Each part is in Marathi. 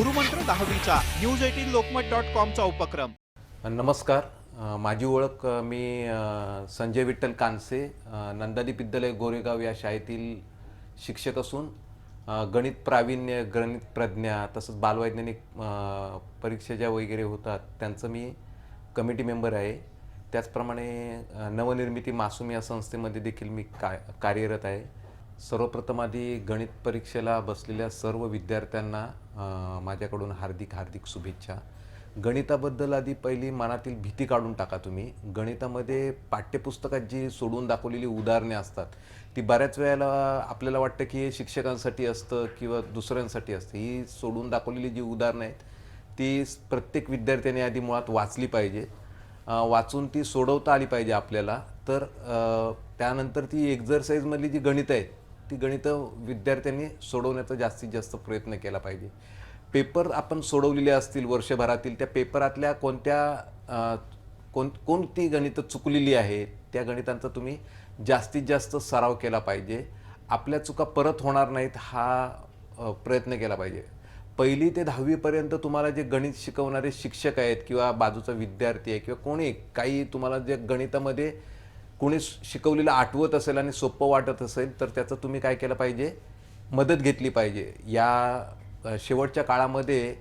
गुरुमंत्र दहावीचा न्यूज एटीन लोकमत डॉट कॉमचा उपक्रम. नमस्कार. माझी ओळख मी संजय विठ्ठल कानसे नंदादी विद्यालय गोरेगाव या शाळेतील शिक्षक असून गणित प्रावीण्य गणित प्रज्ञा तसंच बालवैज्ञानिक परीक्षा ज्या वगैरे होतात त्यांचं मी कमिटी मेंबर आहे. त्याचप्रमाणे नवनिर्मिती मासूम या संस्थेमध्ये देखील मी का कार्यरत आहे. सर्वप्रथम आधी गणित परीक्षेला बसलेल्या सर्व विद्यार्थ्यांना माझ्याकडून हार्दिक हार्दिक शुभेच्छा. गणिताबद्दल आधी पहिली मनातील भीती काढून टाका तुम्ही. गणितामध्ये पाठ्यपुस्तकात जी सोडून दाखवलेली उदाहरणे असतात ती बऱ्याच वेळेला आपल्याला वाटतं की हे शिक्षकांसाठी असतं किंवा दुसऱ्यांसाठी असतं. ही सोडून दाखवलेली जी उदाहरणं आहेत ती प्रत्येक विद्यार्थ्याने आधी मुळात वाचली पाहिजे. वाचून ती सोडवता आली पाहिजे आपल्याला. तर त्यानंतर ती एक्झरसाईजमधली जी गणितं आहेत ती गणितं विद्यार्थ्यांनी सोडवण्याचा जास्तीत जास्त प्रयत्न केला पाहिजे. पेपर आपण सोडवलेले असतील वर्षभरातील त्या पेपरातल्या कोणत्या कोण कोणती गणितं चुकलेली आहे त्या गणितांचा तुम्ही जास्तीत जास्त सराव केला पाहिजे. आपल्या चुका परत होणार नाहीत हा प्रयत्न केला पाहिजे. पहिली ते दहावीपर्यंत तुम्हाला जे गणित शिकवणारे शिक्षक आहेत किंवा बाजूचा विद्यार्थी आहे किंवा कोणी काही तुम्हाला जे गणितामध्ये कोणी शिकवलेलं आठवत असेल आणि सोपं वाटत असेल तर त्याचं तुम्ही काय केलं पाहिजे? मदत घेतली पाहिजे. या शेवटच्या काळामध्ये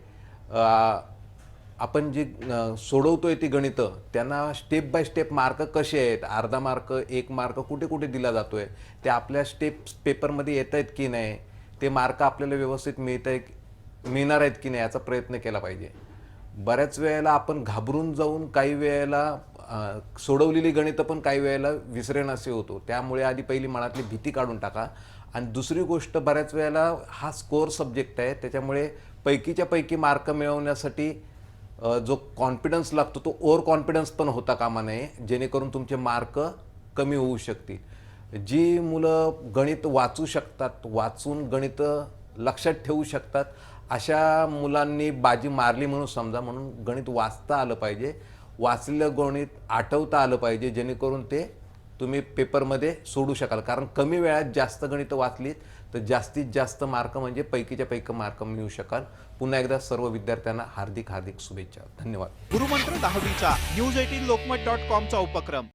आपण जी सोडवतोय ती गणितं त्यांना स्टेप बाय स्टेप मार्क कसे आहेत? अर्धा मार्क एक मार्क कुठे कुठे दिला जातोय? ते आपल्या स्टेप पेपरमध्ये येत आहेत की नाही? ते मार्क आपल्याला व्यवस्थित मिळत आहे मिळणार आहेत की नाही याचा प्रयत्न केला पाहिजे. बऱ्याच वेळेला आपण घाबरून जाऊन काही वेळेला सोडवलेली गणितं पण काही वेळेला विसरेनासे होतो. त्यामुळे आधी पहिली मनातली भीती काढून टाका. आणि दुसरी गोष्ट बऱ्याच वेळेला हा स्कोअर सब्जेक्ट आहे. त्याच्यामुळे पैकीच्या पैकी मार्क मिळवण्यासाठी जो कॉन्फिडन्स लागतो तो ओव्हर कॉन्फिडन्स पण होता कामा नये. जेणेकरून तुमचे मार्क कमी होऊ शकतील. जी मुलं गणित वाचू शकतात वाचून गणित लक्षात ठेवू शकतात अशा मुलांनी बाजी मारली म्हणून समजा म्हणून गणित वाचता आलं पाहिजे. वाचलेलं गणित आठवता आलं पाहिजे जेणेकरून ते तुम्ही पेपरमध्ये सोडू शकाल. कारण कमी वेळात जास्त गणितं वाचलीत तर जास्तीत जास्त मार्क म्हणजे पैकीच्या पैकी मार्क मिळू शकाल. पुन्हा एकदा सर्व विद्यार्थ्यांना हार्दिक हार्दिक शुभेच्छा. धन्यवाद. गुरुमंत्र दहावीचा न्यूज एटीन लोकमत डॉट कॉमचा उपक्रम.